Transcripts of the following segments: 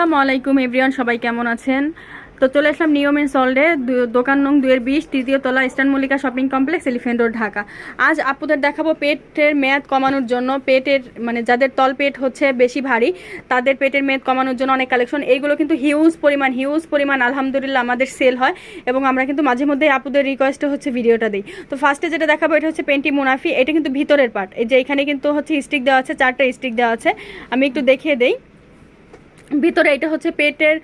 আসসালামু আলাইকুম এভরিওয়ান, সবাই কেমন আছেন? তো চলে আসলাম নিয়মের সল্ডে দোকান নং দুয়ের বিশ, তৃতীয় তলা eastern Mallika shopping complex elephant road, Dhaka. আজ আপুদের দেখাবো পেটের মেয়াদ কমানোর জন্য, পেটের মানে যাদের তল পেট হচ্ছে বেশি ভারী, তাদের পেটের মেয়াদ কমানোর জন্য অনেক কালেকশন। এইগুলো কিন্তু হিউজ পরিমাণ হিউজ পরিমাণ আলহামদুলিল্লাহ আমাদের সেল হয় এবং আমরা কিন্তু মাঝে মধ্যে আপুদের রিকোয়েস্টে হচ্ছে ভিডিওটা দিই। তো ফার্স্টে যেটা দেখাবো, এটা হচ্ছে পেন্টি মুনাফি, এটা কিন্তু ভিতরের পার্ট এই যে এখানে কিন্তু হচ্ছে স্টিক দেওয়া আছে, চারটা স্টিক দেওয়া আছে। আমি একটু দেখিয়ে দেই। ভিতরে এটা হচ্ছে পেটের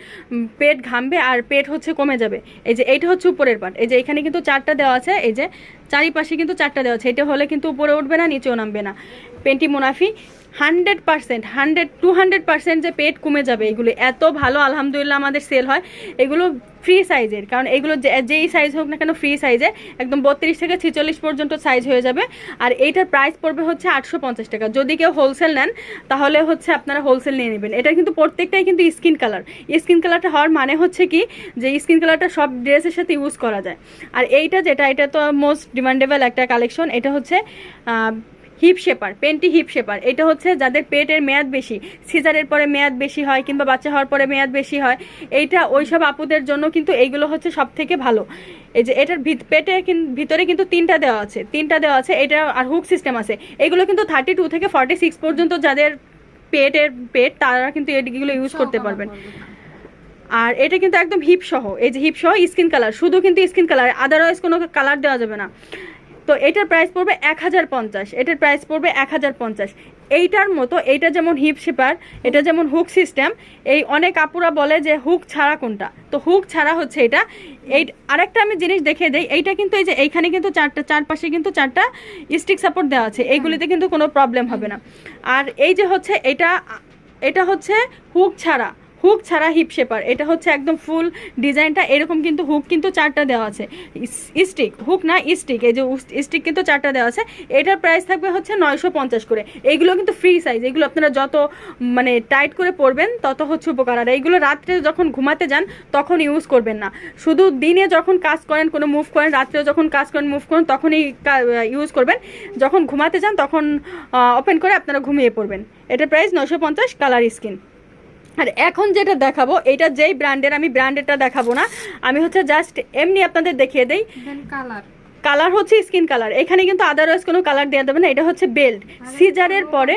পেট ঘামবে আর পেট হচ্ছে কমে যাবে। এই যে এইটা হচ্ছে উপরের পার্ট এই যে এখানে কিন্তু চারটা দেওয়া আছে। এই যে চারিপাশে কিন্তু চারটা দেওয়া আছে। এটা হলে কিন্তু উপরে উঠবে না, নিচেও নামবে না। Panty মুনাফি, hundred percent, hundred, two hundred percent যে পেট কমে যাবে এগুলো। এত ভালো, আলহামদুলিল্লাহ, আমাদের সেল হয়। এগুলো ফ্রি সাইজের, কারণ এগুলো যেই সাইজ হোক না কেন ফ্রি সাইজে একদম বত্রিশ থেকে ছিচল্লিশ পর্যন্ত সাইজ হয়ে যাবে। আর এইটার প্রাইস পড়বে হচ্ছে আটশো পঞ্চাশ টাকা। যদি কেউ হোলসেল নেন, তাহলে হচ্ছে আপনারা হোলসেল নিয়ে নেবেন। এটা কিন্তু প্রত্যেকটাই কিন্তু স্কিন কালার স্কিন কালারটা হওয়ার মানে হচ্ছে কি? যে স্কিন কালারটা সব ড্রেসের সাথে ইউজ করা যায়। আর এইটা যেটা, এটা তো মোস্ট ডিমান্ডেবল একটা কালেকশন এটা হচ্ছে hip shaper panty hip shaper এটা হচ্ছে যাদের পেটের মেয়াদ বেশি সিজারের পরে মেয়াদ বেশি হয় কিংবা বাচ্চা হওয়ার পরে মেয়াদ বেশি হয় এইটা ওইসব আপুদের জন্য কিন্তু এইগুলো হচ্ছে সব থেকে ভালো। এই যে এটার পেটে ভিতরে কিন্তু তিনটা দেওয়া আছে তিনটা দেওয়া আছে এটা আর হুক সিস্টেম আছে এগুলো কিন্তু থার্টি টু থেকে ফর্টি সিক্স পর্যন্ত যাদের পেটের পেট তারা কিন্তু এগুলো ইউজ করতে পারবেন। আর এটা কিন্তু একদম হিপ সহ, এই যে হিপ সহ স্কিন কালার শুধু কিন্তু স্কিন কালার আদারওয়াইজ কোনো কালার দেওয়া যাবে না। তো এটার প্রাইস পড়বে এক হাজার পঞ্চাশ, এটার প্রাইস পড়বে এক হাজার পঞ্চাশ। এইটার মতো, এইটা যেমন হিপ শেপার এটা যেমন হুক সিস্টেম এই অনেক আপুরা বলে যে হুক ছাড়া কোনটা? তো হুক ছাড়া হচ্ছে এটা। এই আরেকটা আমি জিনিস দেখিয়ে দিই, এইটা কিন্তু এই যে এইখানে কিন্তু চারটা, চারপাশে কিন্তু চারটা স্টিক সাপোর্ট দেওয়া আছে এইগুলিতে কিন্তু কোনো প্রবলেম হবে না। আর এই যে হচ্ছে, এটা এটা হচ্ছে হুক ছাড়া। হুক ছাড়া হিপ শেপার। এটা হচ্ছে একদম ফুল ডিজাইনটা। এরকম কিন্তু হুক কিন্তু চারটা দেওয়া আছে। স্টিক। হুক না, স্টিক। এই যে স্টিক কিন্তু চারটা দেওয়া আছে। এটার প্রাইস থাকবে হচ্ছে নয়শো পঞ্চাশ করে। এইগুলো কিন্তু ফ্রি সাইজ। এগুলো আপনারা যত মানে টাইট করে পরবেন, তত হচ্ছে উপকার। আর এইগুলো রাত্রে যখন ঘুমাতে যান, তখন ইউজ করবেন না। শুধু দিনে যখন কাজ করেন, কোনো মুভ করেন রাত্রেও যখন কাজ করেন, মুভ করেন, তখনই ইউজ করবেন। যখন ঘুমাতে যান, তখন ওপেন করে আপনারা ঘুমিয়ে পড়বেন। এটার প্রাইস নশো পঞ্চাশ, কালার স্কিন। আর এখন যেটা দেখাবো এটা যেই ব্র্যান্ডের আমি ব্র্যান্ডেরটা দেখাবো না আমি হচ্ছে জাস্ট এমনি আপনাদের দেখিয়ে দেই। কালার কালার হচ্ছে স্কিন কালার এখানে কিন্তু আদারওয়াইজ কোনো কালার দেওয়া যাবে না এটা হচ্ছে বেল্ট সিজারের পরে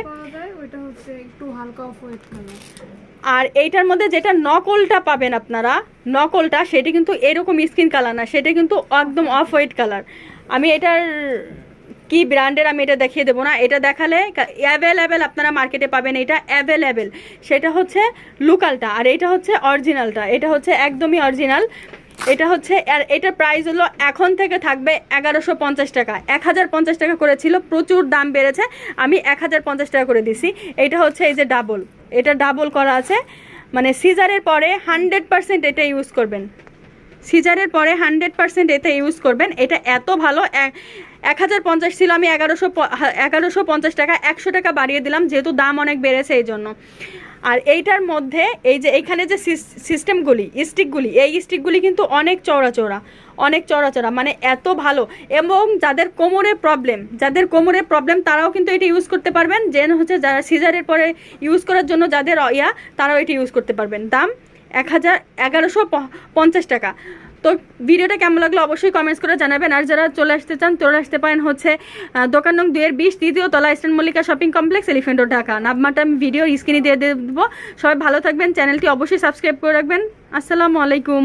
আর এইটার মধ্যে যেটা নকলটা পাবেন আপনারা নকলটা সেটা কিন্তু এরকম স্কিন কালার না সেটা কিন্তু একদম অফ হোয়াইট কালার আমি এটার কি ব্র্যান্ডের আমি এটা দেখিয়ে দেবো না। এটা দেখালে অ্যাভেলেবেল আপনারা মার্কেটে পাবেন এটা অ্যাভেলেবেল সেটা হচ্ছে লোকালটা আর এটা হচ্ছে অরিজিনালটা এটা হচ্ছে একদমই অরিজিনাল এটা হচ্ছে আর এটার প্রাইস হলো এখন থেকে থাকবে এগারোশো পঞ্চাশ টাকা। এক হাজার পঞ্চাশ টাকা করে ছিল, প্রচুর দাম বেড়েছে। আমি এক হাজার পঞ্চাশ টাকা করে দিছি। এটা হচ্ছে এই যে ডাবল এটা ডাবল করা আছে। মানে সিজারের পরে হান্ড্রেড পার্সেন্ট এটা ইউজ করবেন। সিজারের পরে হান্ড্রেড পার্সেন্ট এতে ইউজ করবেন। এটা এত ভালো এক- হাজার পঞ্চাশ ছিল, আমি এগারোশো এগারোশো পঞ্চাশ টাকা, একশো টাকা বাড়িয়ে দিলাম, যেহেতু দাম অনেক বেড়েছে এই জন্য। আর এইটার মধ্যে এই যে এইখানে যে সিস- সিস্টেমগুলি, স্টিকগুলি, এই স্টিকগুলি কিন্তু অনেক চওড়া চওড়া অনেক চওড়া চওড়া মানে এত ভালো। এবং যাদের কোমরে প্রবলেম যাদের কোমরে প্রবলেম তারাও কিন্তু এটা ইউজ করতে পারবেন। যে হচ্ছে যারা সিজারের পরে ইউজ করার জন্য যাদের ইয়া, তারাও এটি ইউজ করতে পারবেন। দাম এক হাজার এগারোশো পঞ্চাশ টাকা। তো ভিডিওটা কেমন লাগল অবশ্যই কমেন্টস করে জানাবেন। আর যারা চলে আসতে চান, চলে আসতে পারেন হচ্ছে দোকান নং দুয়ের বিশ দ্বিতীয় তলা eastern Mallika shopping complex elephant Dhaka. নাবমাটা আমি ভিডিও স্ক্রিনে দিয়ে দেবো। সবাই ভালো থাকবেন। চ্যানেলটি অবশ্যই সাবস্ক্রাইব করে রাখবেন। আসসালামু আলাইকুম।